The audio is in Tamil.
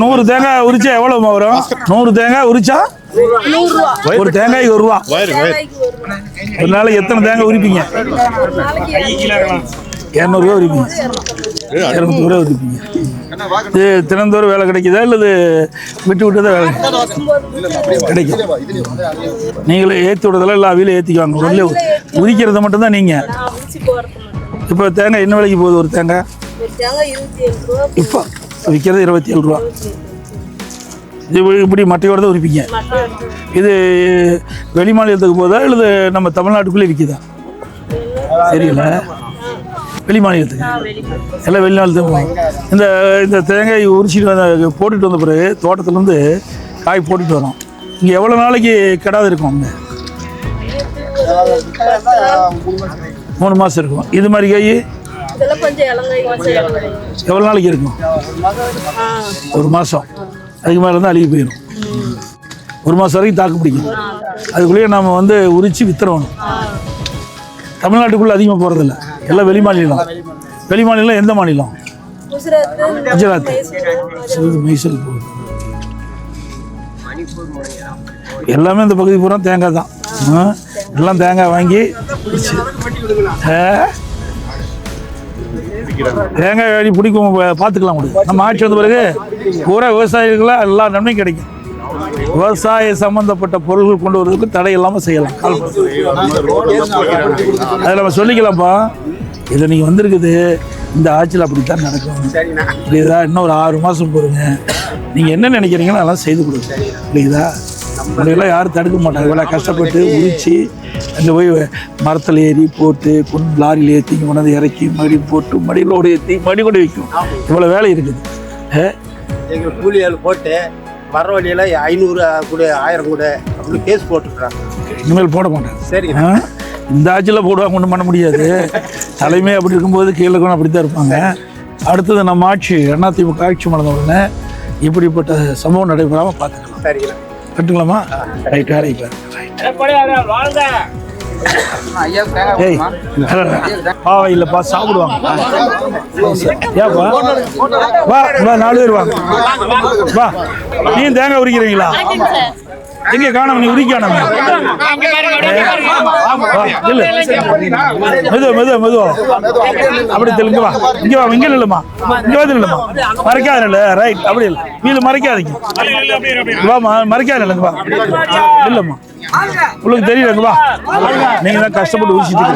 நூறு தேங்காய் உரிச்சா எவ்வளவு வரும் நூறு தேங்காய் உரிச்சா? ஒரு தேங்காய்க்கு ஒரு ரூபா. ஒரு நாளைக்கு எத்தனை தேங்காய் உரிப்பீங்க? இரநூறுவா உரிப்பீங்க. இரநூத்தூரூவா உரிப்பீங்க. இது தினந்தோறும் வேலை கிடைக்குதா? இல்லது விட்டு விட்டு தான் வேலை கிடைக்கும் நீங்களே ஏற்றி விடுறதெல்லாம் எல்லா அவியிலும் ஏற்றிக்குவாங்க ஒன்றில் உரிக்கிறது மட்டும்தான் நீங்கள் இப்போ தேங்காய் என்ன விலைக்கு போகுது ஒரு தேங்காய்? இப்போ விற்கிறது இருபத்தி ஏழு ரூபா. இது இப்படி- மட்டையோட தான் உரிப்பீங்க இது வெளி மாநிலத்துக்கு போதா இல்லை நம்ம தமிழ்நாட்டுக்குள்ளே விற்கிதா? தெரியல. வெளி மாநிலத்துக்கு எல்லாம் வெளிநாட்டுக்கு போகும் இந்த இந்த தேங்காய் உரிச்சிட்டு வந்த போட்டுட்டு வந்த பிறகு தோட்டத்துலேருந்து காய் போட்டுட்டு வரோம். இங்கே எவ்வளோ நாளைக்கு கெடாது இருக்கும் அங்கே? மூணு மாதம் இருக்கும். இது மாதிரி காய் இதெல்லாம் கொஞ்சம் இளங்காய் கொஞ்சம் எவ்வளோ நாளைக்கு இருக்கும்? ஒரு மாதம் அதுக்கு மேலே தான் அழுகி போயிடும் ஒரு மாதம் வரைக்கும் தாக்கு பிடிக்கும். அதுக்குள்ளேயே நம்ம வந்து உரித்து வித்துறணும். தமிழ்நாட்டுக்குள்ளே அதிகமாக போகிறதில்ல எல்லாம் வெளி மாநிலம். வெளி மாநிலம் எந்த மாநிலம்? குஜராத் மைசூர் போகுது. எல்லாமே இந்த பகுதி பூரா தேங்காய் தான். எல்லாம் தேங்காய் வாங்கி ஆ? தேங்காய் வாங்கி பிடிக்கும் பார்த்துக்கலாம் முடியும் நம்ம ஆட்சி வந்த பிறகு பூரா விவசாயிகளாக எல்லா நன்மையும் கிடைக்கும். விவசாய சம்பந்தப்பட்ட பொருள்கள் கொண்டு வருவதற்கு தடை இல்லாமல் செய்யலாம். அதில் அதை நம்ம சொல்லிக்கலாம்ப்பா. இது நீங்கள் வந்திருக்குது. இந்த ஆட்சியில் அப்படித்தான் நடக்கும். புரியுதா? இன்னும் ஒரு ஆறு மாதம் போருங்க நீங்கள் என்ன நினைக்கிறீங்களோ அதெல்லாம் செய்து கொடுங்க. புரியுதா? உங்களையெல்லாம் யாரும் தடுக்க மாட்டாங்க. இவ்வளோ கஷ்டப்பட்டு உரிச்சு அங்கே போய் மரத்தில் ஏறி போட்டு கொண்டு லாரியில் ஏற்றி கொண்டாந்து இறக்கி மறுபடியும் போட்டு மடியிலோடு ஏற்றி மடி கொண்டு வைக்கும் இவ்வளோ வேலை இருக்குது? எங்கள் கூலியால் போட்டு வர வழியில் ஐநூறு கூட ஆயிரம் கூட அப்படின்னு கேஸ் போட்டுக்கிறாங்க இனிமேல் போட மாட்டாங்க. சரி? இந்த ஆட்சியில் போடுவாங்க ஒன்றும் பண்ண முடியாது. தலைமை அப்படி இருக்கும்போது கீழே கூட அப்படி தான் இருப்பாங்க. அடுத்தது நம்ம ஆட்சி அதிமுக ஆட்சி நடந்த உடனே இப்படிப்பட்ட சம்பவம் நடைபெறாமல் பார்த்துக்கலாம். சரிங்களா. கட்டுக்கலாமா ரைட் ரைட் ஏய் பாவா இல்லைப்பா சாப்பிடுவாங்க. ஏப்பா? வா வா நாலு பேர் வாங்க வா. நீ தேங்காய் உரிக்கிறீங்களா? எங்க காணோம்? நீ உரிக்கானமே இல்ல மெதுவா மெதுவா மெதுவா. அப்படி தெலுங்கு வா. இங்க வா இங்க இல்லம்மா இங்க வந்து இல்லம்மா மறைக்காத இல்ல ரைட் அப்படி இல்ல. வீடு மறைக்காதீங்க. வாமா மறைக்காத இல்லைங்க வா. இல்லம்மா உங்களுக்கு தெரியலங்க வா. நீங்க தான் கஷ்டப்பட்டு உரிச்சிட்டு